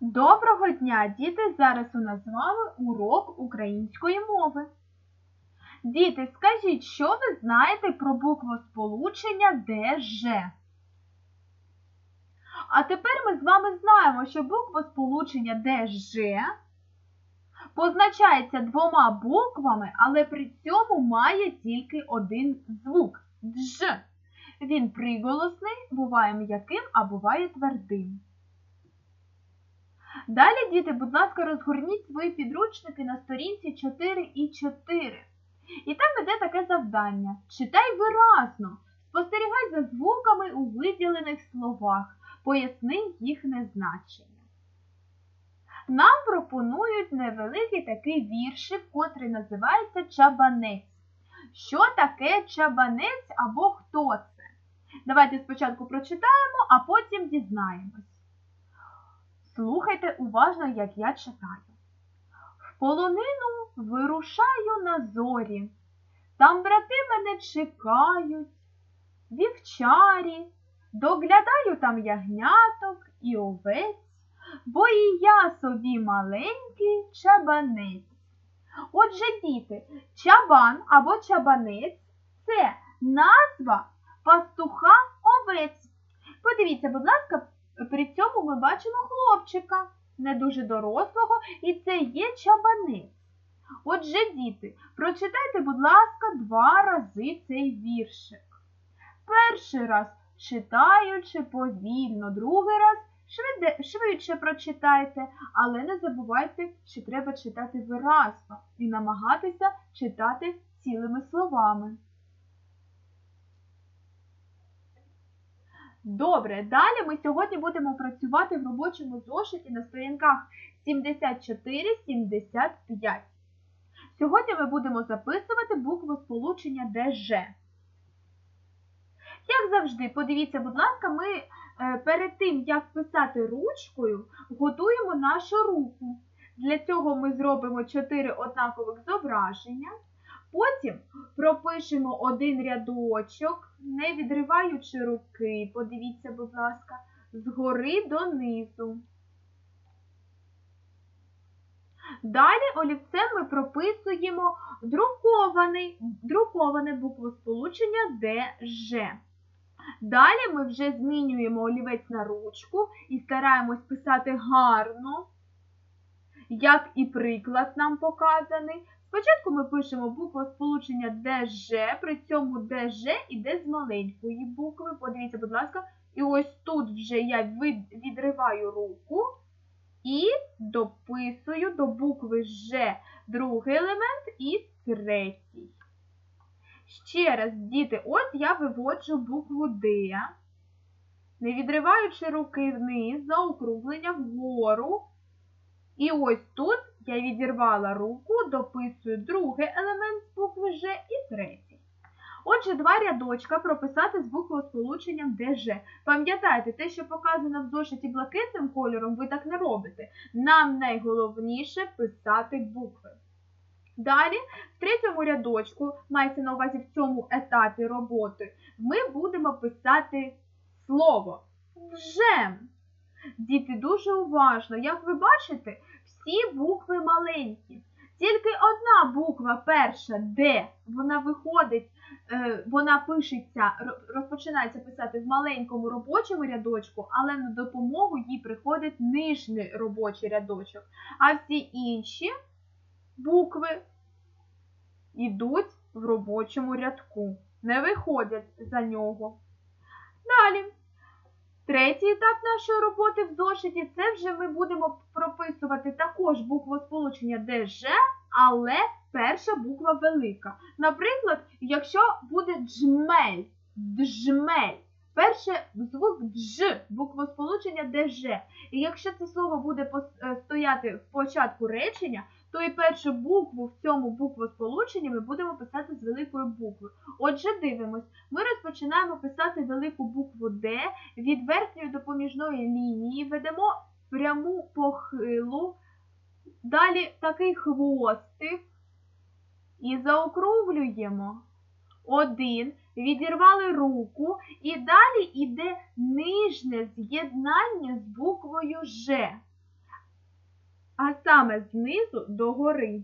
Доброго дня, діти! Зараз у нас з вами урок української мови. Діти, скажіть, що ви знаєте про буквосполучення ДЖ? А тепер ми з вами знаємо, що буквосполучення ДЖ позначається двома буквами, але при цьому має тільки один звук дж. Він приголосний, буває м'яким, а буває твердим. Далі, діти, будь ласка, розгорніть свої підручники на сторінці 4 і 4. І там іде таке завдання. Читай виразно, спостерігай за звуками у виділених словах, поясни їхнє значення. Нам пропонують невеликий такий віршик, котрий називається Чабанець. Що таке чабанець або хто це? Давайте спочатку прочитаємо, а потім дізнаємось. Слухайте уважно, як я читаю. В полонину вирушаю на зорі. Там брати мене чекають, вівчарі, доглядаю там ягняток і овець, бо і я собі маленький чабанець. Отже, діти, чабан або чабанець це назва пастуха овець. Подивіться, будь ласка, при цьому ми бачимо хлопчика, не дуже дорослого, і це є чабанець. Отже, діти, прочитайте, будь ласка, два рази цей віршик. Перший раз читаючи повільно, другий раз швиде, швидше прочитайте, але не забувайте, що треба читати виразно і намагатися читати цілими словами. Добре, далі ми сьогодні будемо працювати в робочому зошиті на сторінках 74-75. Сьогодні ми будемо записувати букву сполучення ДЖ. Як завжди, подивіться, будь ласка, ми е, перед тим, як писати ручкою, готуємо нашу руку. Для цього ми зробимо 4 однакових зображення. Потім пропишемо один рядочок, не відриваючи руки, подивіться, будь ласка, згори донизу. Далі олівцем ми прописуємо друкований, друковане буквосполучення ДЖ. Далі ми вже змінюємо олівець на ручку і стараємось писати гарно, як і приклад нам показаний. Спочатку ми пишемо букву сполучення ДЖ, при цьому ДЖ іде з маленької букви. Подивіться, будь ласка, і ось тут вже я відриваю руку і дописую до букви Ж другий елемент і третій. Ще раз, діти, ось я виводжу букву Д, не відриваючи руки вниз, заокруглення вгору. І ось тут я відірвала руку, дописую другий елемент з букви Ж і третій. Отже, два рядочка прописати з буквою сполученням ДЖ. Пам'ятайте, те, що показано в зошиті блакитним кольором, ви так не робите. Нам найголовніше писати букви. Далі, в третьому рядочку, мається на увазі в цьому етапі роботи, ми будемо писати слово «вжем». Діти, дуже уважно, як ви бачите, всі букви маленькі. Тільки одна буква перша Д, вона виходить, е, вона пишеться, розпочинається писати в маленькому робочому рядочку, але на допомогу їй приходить нижній робочий рядочок. А всі інші букви йдуть в робочому рядку, не виходять за нього. Далі. Третій етап нашої роботи в зошиті це вже ми будемо прописувати також буквосполучення ДЖ, але перша буква велика. Наприклад, якщо буде джмель, джмель, перше звук дж, буквосполучення ДЖ. І якщо це слово буде е, стояти в початку речення, то і першу букву в цьому буквосполученні ми будемо писати з великою буквою. Отже, дивимось, ми розпочинаємо писати велику букву Д, від верхньої допоміжної лінії ведемо пряму похилу, далі такий хвостик і заокруглюємо. Один, відірвали руку, і далі йде нижнє з'єднання з буквою Ж. а саме знизу до гори.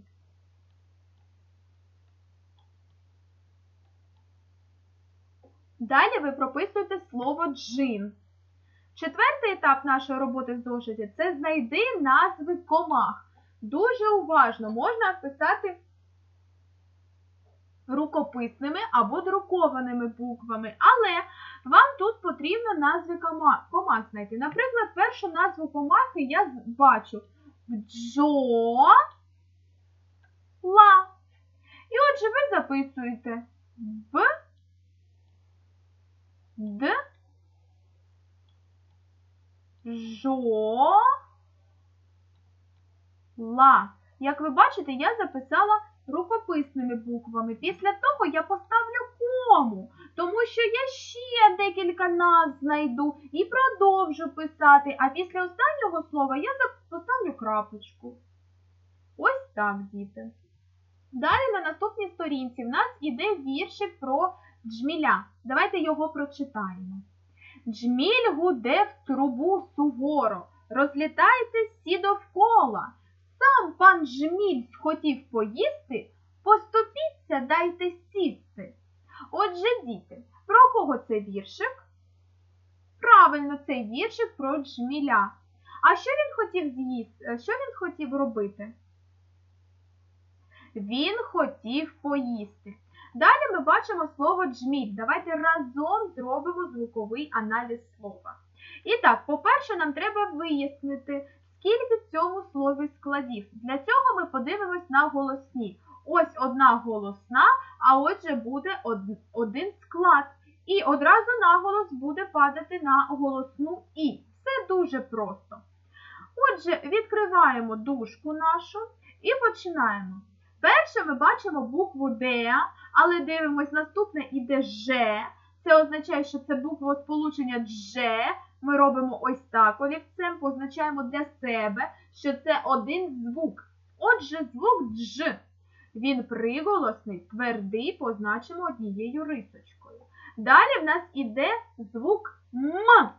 Далі ви прописуєте слово джин. Четвертий етап нашої роботи в зошиті це знайди назви комах. Дуже уважно можна писати рукописними або друкованими буквами, але вам тут потрібно назви комах знайти. Наприклад, першу назву комахи я бачу бджола. І отже, ви записуєте б, д, жо, ла. Як ви бачите, я записала рукописними буквами. Після того я поставлю кому, тому що я ще декілька назв знайду і продовжу писати, а після останнього слова я поставлю крапочку. Ось так, діти. Далі на наступній сторінці в нас іде віршик про джміля. Давайте його прочитаємо. Джміль гуде в трубу суворо, розлітайте всі довкола. Сам пан Жміль схотів поїсти, поступіться, дайте сісти. Отже, діти, про кого це віршик? Правильно, це віршик про джміля. А що він хотів з'їсти? Що він хотів робити? Він хотів поїсти. Далі ми бачимо слово джміль. Давайте разом зробимо звуковий аналіз слова. І так, по-перше, нам треба вияснити, скільки в цьому слові складів. Для цього ми подивимось на голосні. Ось одна голосна, а отже буде один склад. І одразу наголос буде падати на голосну І. Все дуже просто. Отже, відкриваємо дужку нашу і починаємо. Перше ми бачимо букву Д, але дивимось, наступне іде Ж. Це означає, що це буква сполучення Дж. Ми робимо ось так олівцем, позначаємо для себе, що це один звук. Отже, звук Дж. Він приголосний, твердий, позначимо однією рисочкою. Далі в нас іде звук М.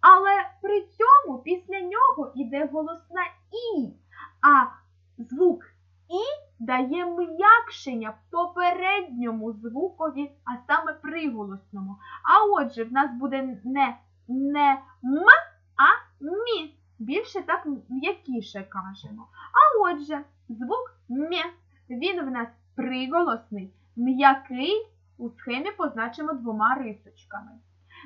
Але при цьому після нього іде голосна І. А звук І дає м'якшення попередньому звукові, а саме приголосному. А отже, в нас буде не, не М, а Мі. Більше так м'якіше кажемо. А отже, звук М. Він в нас приголосний, м'який, у схемі позначимо двома рисочками.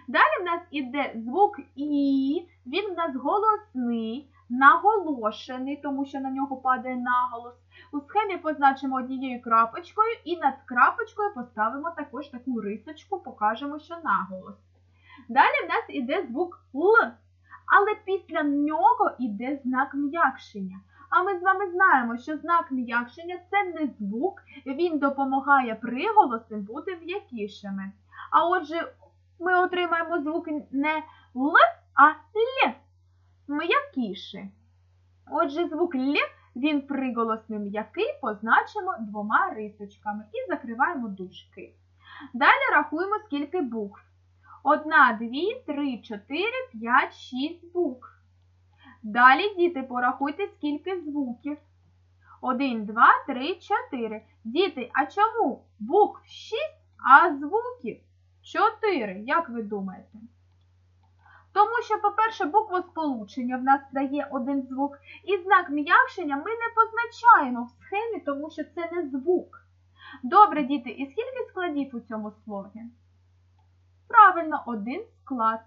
Далі в нас іде звук І, він в нас голосний, наголошений, тому що на нього падає наголос. У схемі позначимо однією крапочкою і над крапочкою поставимо також таку рисочку, покажемо, що наголос. Далі в нас іде звук Л, але після нього іде знак м'якшення. А ми з вами знаємо, що знак м'якшення це не звук, він допомагає приголосам бути м'якішими. А отже, ми отримаємо звук не Л, а Л. М'якіший. Отже, звук Л, він приголосний м'який, позначимо двома рисочками і закриваємо дужки. Далі рахуємо, скільки букв. Одна, дві, три, чотири, п'ять, шість букв. Далі, діти, порахуйте, скільки звуків. Один, два, три, чотири. Діти, а чому букв шість, а звуків чотири? Як ви думаєте? Тому що, по-перше, буква сполучення в нас дає один звук, і знак м'якшення ми не позначаємо в схемі, тому що це не звук. Добре, діти, і скільки складів у цьому слові? Правильно, один склад.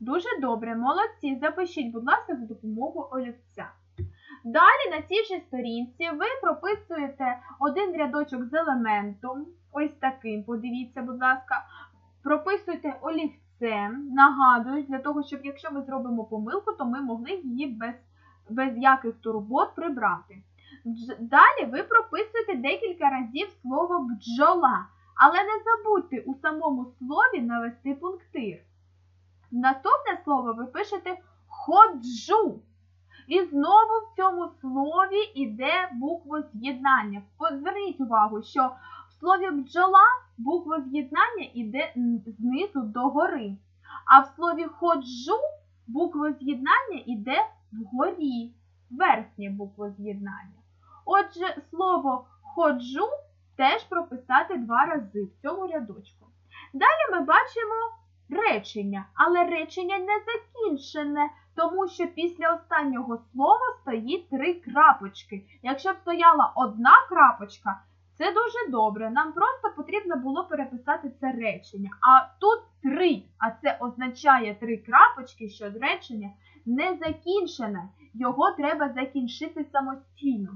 Дуже добре, молодці. Запишіть, будь ласка, за допомогою олівця. Далі на цій же сторінці ви прописуєте один рядочок з елементом, ось таким, подивіться, будь ласка, прописуєте олівцем, нагадую, для того, щоб якщо ми зробимо помилку, то ми могли її без, без яких турбот прибрати. Далі ви прописуєте декілька разів слово бджола, але не забудьте у самому слові навести пунктир. Наступне слово ви пишете ходжу. І знову в цьому слові йде буквоз'єднання. Зверніть увагу, що в слові бджола буквоз'єднання йде знизу до гори. А в слові ходжу буквоз'єднання йде вгорі. верхнє буквоз'єднання. Отже, слово ходжу теж прописати два рази в цьому рядочку. Далі ми бачимо речення, але речення не закінчене, тому що після останнього слова стоїть три крапочки. Якщо б стояла одна крапочка, це дуже добре. Нам просто потрібно було переписати це речення. А тут три, а це означає три крапочки, що речення не закінчене. Його треба закінчити самостійно.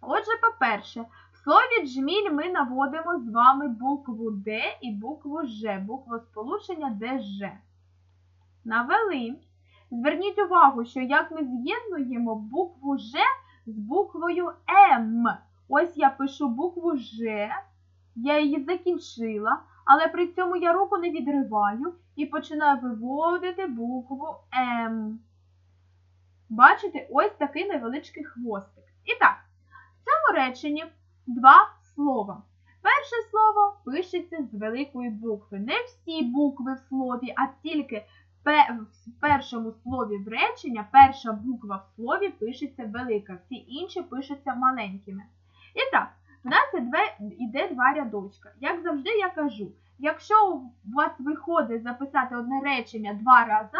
Отже, по-перше, слові джміль ми наводимо з вами букву Д і букву Ж, буквосполучення ДЖ. Навели. Зверніть увагу, що як ми з'єднуємо букву Ж з буквою М. Ось я пишу букву Ж, я її закінчила, але при цьому я руку не відриваю і починаю виводити букву М. Бачите, ось такий невеличкий хвостик. І так, в цьому реченні два слова. Перше слово пишеться з великої букви. Не всі букви в слові, а тільки в першому слові в речення перша буква в слові пишеться велика, всі інші пишуться маленькими. І так, в нас іде два рядочка. Як завжди я кажу, якщо у вас виходить записати одне речення два рази,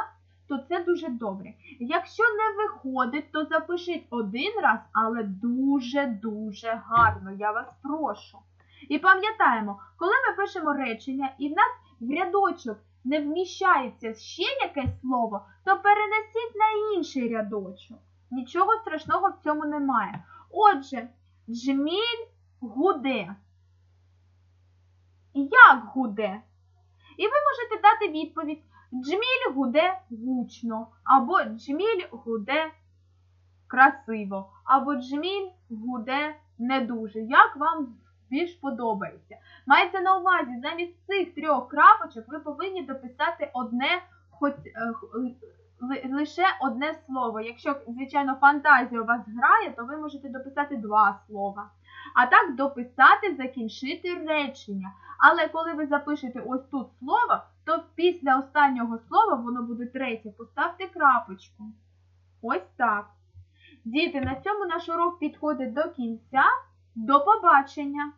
то це дуже добре. Якщо не виходить, то запишіть один раз, але дуже-дуже гарно. Я вас прошу. І пам'ятаємо, коли ми пишемо речення і в нас в рядочок не вміщається ще якесь слово, то перенесіть на інший рядочок. Нічого страшного в цьому немає. Отже, джміль гуде. Як гуде? І ви можете дати відповідь: джміль гуде гучно, або джміль гуде красиво, або джміль гуде не дуже. Як вам більш подобається? Мається на увазі, замість цих трьох крапочок ви повинні дописати одне, хоч е, ли- лише одне слово. Якщо, звичайно, фантазія у вас грає, то ви можете дописати два слова. А так дописати, закінчити речення. Але коли ви запишете ось тут слово, то після останнього слова воно буде третє. Поставте крапочку. Ось так. Діти, на цьому наш урок підходить до кінця. До побачення!